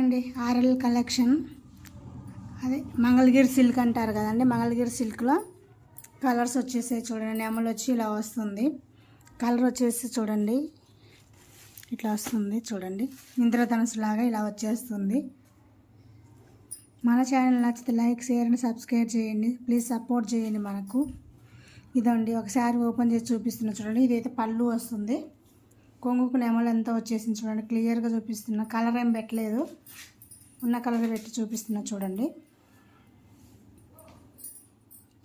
అండి RL collection. అదే Mangalagiri silk అంటారు కదండి మంగళగిరి సిల్క్లో కలర్స్ వచ్చేసి చూడండి నెమలు వచ్చి ఇలా వస్తుంది. కలర్ వచ్చేసి చూడండి ఇట్లా వస్తుంది చూడండి. ఇంద్రధనుసులాగా ఇలా వచ్చేస్తుంది. మన ఛానల్ నచ్చితే లైక్ షేర్ అండ్ సబ్స్క్రైబ్ చేయండి ప్లీజ్ సపోర్ట్ చేయండి మనకు. ఇదండి ఒకసారి ఓపెన్ చేసి చూపిస్తున్నా చూడండి ఇదైతే పళ్ళు వస్తుంది. కొంగుకు నెమలు ఎంత వచ్చేసింది చూడండి. క్లియర్గా చూపిస్తున్నా కలర్ ఏం పెట్టలేదు. ఉన్న కలర్ పెట్టి చూపిస్తున్నా చూడండి.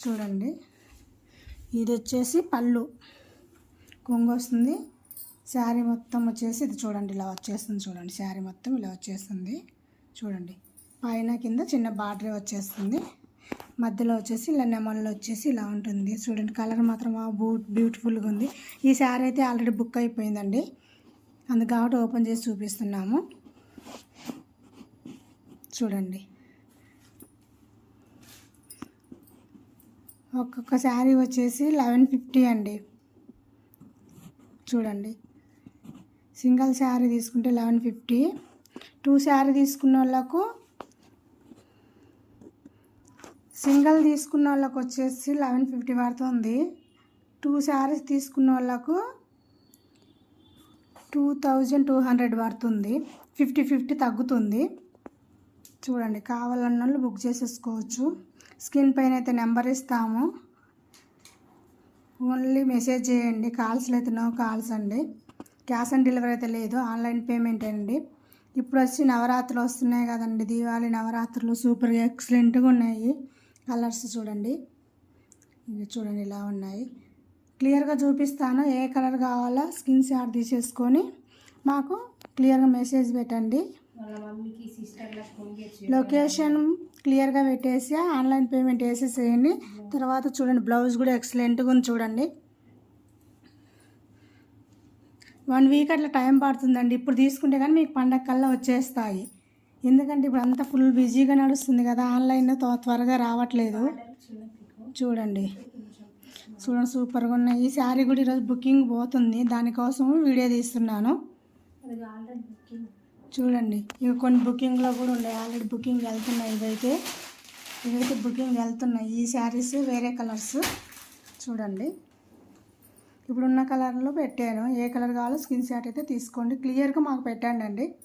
చూడండి. ఇది వచ్చేసి పళ్ళు. కొంగు వస్తుంది. శారీ మొత్తం వచ్చేసి ఇది చూడండి ఇలా వచ్చేస్తుంది చూడండి. శారీ మొత్తం ఇలా వచ్చేస్తుంది. చూడండి. పైన కింద చిన్న బార్డర్ వచ్చేస్తుంది. మధ్యలో వచ్చేసి ఇలా నెమల్లో వచ్చేసి ఇలా ఉంటుంది. చూడండి కలర్ మాత్రం బూ బ్యూటిఫుల్గా ఉంది. ఈ శారీ అయితే ఆల్రెడీ బుక్ అయిపోయిందండి. అందుకు కాబట్టి ఓపెన్ చేసి చూపిస్తున్నాము. చూడండి. ఒక్కొక్క శారీ వచ్చేసి లెవెన్ ఫిఫ్టీ అండి. చూడండి. సింగిల్ శారీ తీసుకుంటే లెవెన్ ఫిఫ్టీ. టూ శారీ తీసుకున్న వాళ్ళకు సింగిల్ తీసుకున్న వాళ్ళకు వచ్చేసి లెవెన్ ఫిఫ్టీ పడుతుంది. టూ శారీస్ తీసుకున్న వాళ్ళకు టూ థౌజండ్ టూ హండ్రెడ్ పడుతుంది. ఫిఫ్టీ ఫిఫ్టీ తగ్గుతుంది. చూడండి కావాలన్న వాళ్ళు బుక్ చేసేసుకోవచ్చు. స్క్రీన్ పైన అయితే నెంబర్ ఇస్తాము. ఓన్లీ మెసేజ్ చేయండి. కాల్స్లో అయితే నో కాల్స్ అండి. క్యాష్ ఆన్ డెలివరీ అయితే లేదు. ఆన్లైన్ పేమెంట్ అండి. ఇప్పుడు వచ్చి నవరాత్రులు వస్తున్నాయి కదండి. దీవాళి నవరాత్రులు సూపర్ ఎక్సలెంట్గా ఉన్నాయి. కలర్స్ చూడండి. ఇవి చూడండి ఇలా ఉన్నాయి. క్లియర్గా చూపిస్తాను ఏ కలర్ కావాలో స్కిన్ షాట్ తీసేసుకొని మాకు క్లియర్గా మెసేజ్ పెట్టండి. లొకేషన్ క్లియర్గా పెట్టేసి ఆన్లైన్ పేమెంట్ వేసేసేయండి తర్వాత చూడండి బ్లౌజ్ కూడా ఎక్సలెంట్గా ఉంది చూడండి. వన్ వీక్ అట్లా టైం పడుతుందండి. ఇప్పుడు తీసుకుంటే కానీ మీకు పండగ కల్లా వచ్చేస్తాయి. ఎందుకంటే ఇప్పుడు అంతా ఫుల్ బిజీగా నడుస్తుంది కదా ఆన్లైన్లో త్వరగా రావట్లేదు. చూడండి. చూడండి సూపర్గా ఉన్నాయి. ఈ శారీ కూడా ఈరోజు బుకింగ్ పోతుంది. దానికోసం వీడియో తీస్తున్నాను. చూడండి. ఇవి కొన్ని బుకింగ్లో కూడా ఉన్నాయి. ఆల్రెడీ బుకింగ్ వెళ్తున్నాయి ఇవైతే. ఇవైతే బుకింగ్ వెళ్తున్నాయి. ఈ శారీస్ వేరే కలర్స్. చూడండి. ఇప్పుడున్న కలర్లో పెట్టాను. ఏ కలర్ కావాలో స్క్రీన్ షాట్ అయితే తీసుకోండి. క్లియర్గా మాకు పెట్టండి అండి